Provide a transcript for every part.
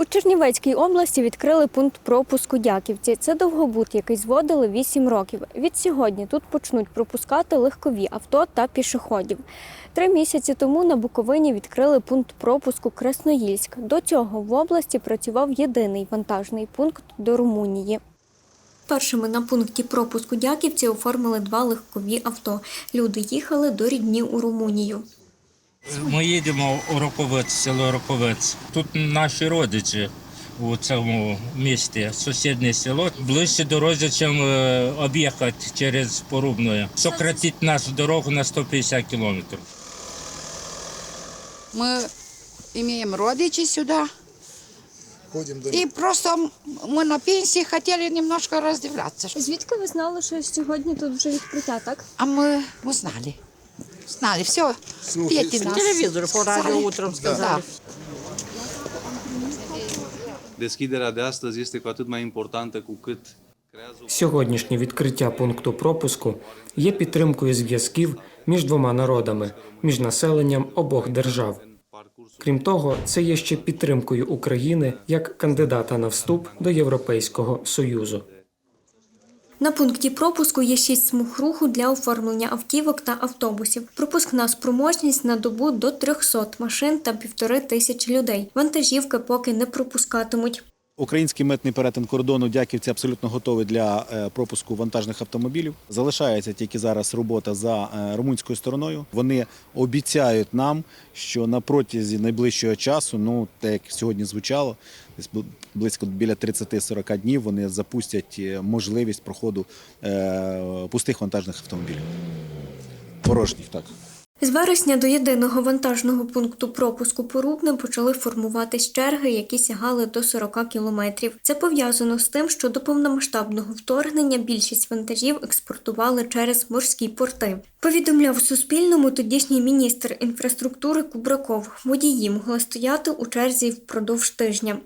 У Чернівецькій області відкрили пункт пропуску Дяківці. Це довгобут, який зводили 8 років. Від сьогодні тут почнуть пропускати легкові авто та пішоходів. Три місяці тому на Буковині відкрили пункт пропуску Красноїльськ. До цього в області працював єдиний вантажний пункт до Румунії. Першими на пункті пропуску Дяківці оформили два легкові авто. Люди їхали до рідні у Румунію. Ми їдемо у Роковець, село Роковець. Тут наші родичі у цьому місті, сусіднє село. Ближче дорозі, ніж об'їхати через Порубне. Сократить нашу дорогу на 150 кілометрів. Мы имеем родичей сюда. Ходим до И просто м- мы на пенсии хотели немножко раздивляться. Звідки ви знали, що сьогодні тут вже відкриття, так? А мы узнали. Знали, все. Петя нас. телевизору по радио утром сказали. Deschiderea de astăzi este cu atât mai importantă cu cât Сьогоднішнє відкриття пункту пропуску є підтримкою зв'язків між двома народами, між населенням обох держав. Крім того, це є ще підтримкою України як кандидата на вступ до Європейського Союзу. На пункті пропуску є шість смуг руху для оформлення автівок та автобусів. Пропускна спроможність на добу до 300 машин та півтори тисячі людей. Вантажівки поки не пропускатимуть. Український митний перетин кордону Дяківці абсолютно готовий для е, пропуску вантажних автомобілів. Залишається тільки зараз робота за е, румунською стороною. Вони обіцяють нам, що на протязі найближчого часу, ну так як сьогодні звучало, десь близько біля 30-40 днів вони запустять е, можливість проходу пустих вантажних автомобілів. Порожніх, так. З вересня до єдиного вантажного пункту пропуску Порубне почали формуватись черги, які сягали до 40 кілометрів. Це пов'язано з тим, що до повномасштабного вторгнення більшість вантажів експортували через морські порти. Повідомляв Суспільному тодішній міністр інфраструктури Кубраков. Водії могли стояти у черзі впродовж тижня.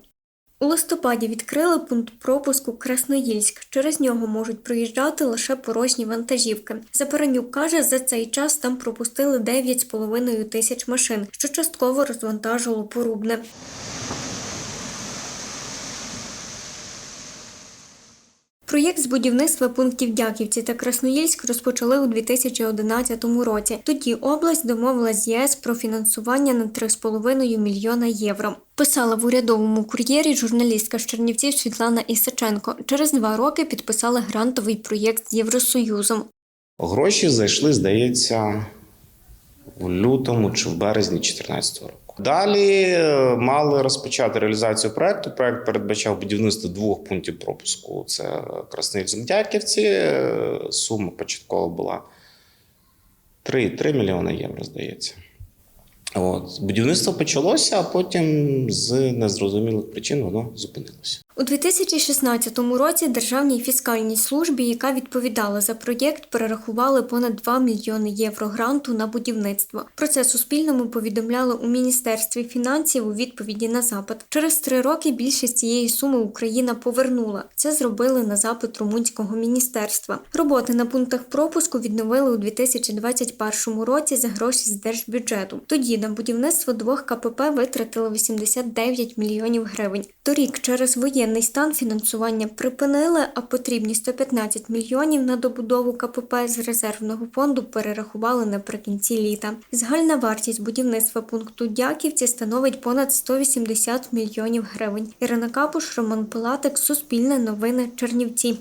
У листопаді відкрили пункт пропуску Красноїльськ. Через нього можуть проїжджати лише порожні вантажівки. Запоронюк каже, за цей час там пропустили 9,5 тисяч машин, що частково розвантажило порубне. Проєкт з будівництва пунктів Дяківці та Красноїльськ розпочали у 2011 році. Тоді область домовилась з ЄС про фінансування на 3,5 мільйона євро. Писала в урядовому кур'єрі журналістка з Чернівців Світлана Ісаченко. Через два роки підписали грантовий проєкт з Євросоюзом. Гроші зайшли, здається, в лютому чи в березні 2014 року. Далі е, мали розпочати реалізацію проекту. Проект передбачав будівництво двох пунктів пропуску: це Красноїльськ-Дяківці. Е, Сума початкова була 3, 3 мільйони євро, здається. От. Будівництво почалося, а потім з незрозумілих причин воно зупинилося. У 2016 році Державній фіскальній службі, яка відповідала за проєкт, перерахували понад 2 мільйони євро гранту на будівництво. Про це Суспільному повідомляли у Міністерстві фінансів у відповіді на запит. Через три роки більшість цієї суми Україна повернула. Це зробили на запит румунського міністерства. Роботи на пунктах пропуску відновили у 2021 році за гроші з держбюджету. Тоді на будівництво двох КПП витратили 89 мільйонів гривень. Торік через воєнний стан фінансування припинили, а потрібні 115 мільйонів на добудову КПП з резервного фонду перерахували наприкінці літа. Загальна вартість будівництва пункту Дяківці становить понад 180 мільйонів гривень. Ірина Капуш, Роман Пилатик, Суспільне новини, Чернівці.